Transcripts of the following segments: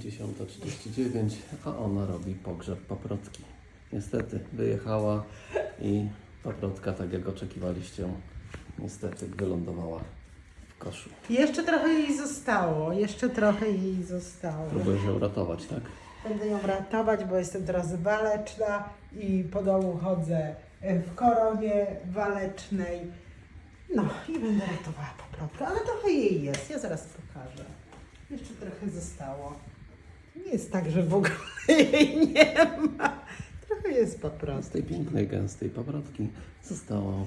10.39, a ona robi pogrzeb paprotki. Niestety wyjechała i paprotka, tak jak oczekiwaliście, niestety wylądowała w koszu. Jeszcze trochę jej zostało, jeszcze trochę jej zostało. Próbuję się uratować, tak? Będę ją ratować, bo jestem teraz waleczna i po domu chodzę w koronie walecznej. No i będę ratowała paprotkę, ale trochę jej jest, ja zaraz pokażę. Jeszcze trochę zostało. Nie jest tak, że w ogóle jej nie ma. Trochę jest Z paprotka. tej pięknej, gęstej paprotki zostało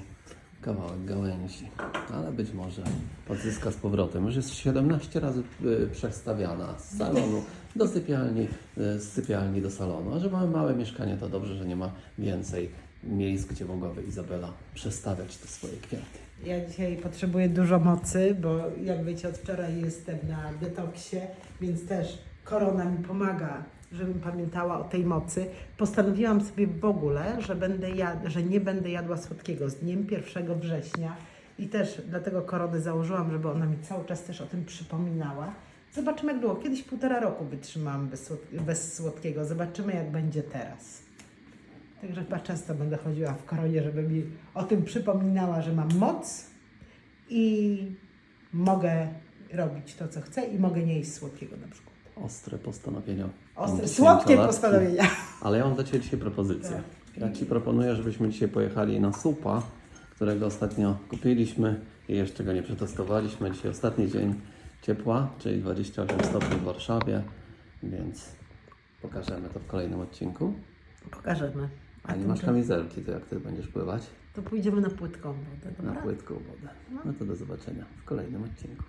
kawałek gałęzi, ale być może odzyska z powrotem. Już jest 17 razy y, przestawiana z salonu do sypialni, y, z sypialni do salonu. A że mamy małe mieszkanie, to dobrze, że nie ma więcej miejsc, gdzie mogłaby Izabela przestawiać te swoje kwiaty. Ja dzisiaj potrzebuję dużo mocy, bo jak wiecie, od wczoraj jestem na detoksie, więc też korona mi pomaga, żebym pamiętała o tej mocy. Postanowiłam sobie w ogóle, że, będę jad- że nie będę jadła słodkiego z dniem 1 września i też dlatego koronę założyłam, żeby ona mi cały czas też o tym przypominała. Zobaczymy jak długo. Kiedyś półtora roku wytrzymałam bez, słod- bez słodkiego. Zobaczymy jak będzie teraz. Także chyba często będę chodziła w koronie, żeby mi o tym przypominała, że mam moc i mogę robić to, co chcę i mogę nie jeść słodkiego na przykład. Ostre postanowienia. Ostre, słodkie postanowienia. Ale ja mam dla Ciebie dzisiaj propozycję. Tak. Ja Ci proponuję, żebyśmy dzisiaj pojechali na supa, którego ostatnio kupiliśmy i jeszcze go nie przetestowaliśmy. Dzisiaj ostatni dzień ciepła, czyli 28 stopni w Warszawie, więc pokażemy to w kolejnym odcinku. Pokażemy. A nie masz kamizelki, to jak Ty będziesz pływać? To pójdziemy na płytką wodę, Na dobra? płytką wodę. No to do zobaczenia w kolejnym odcinku.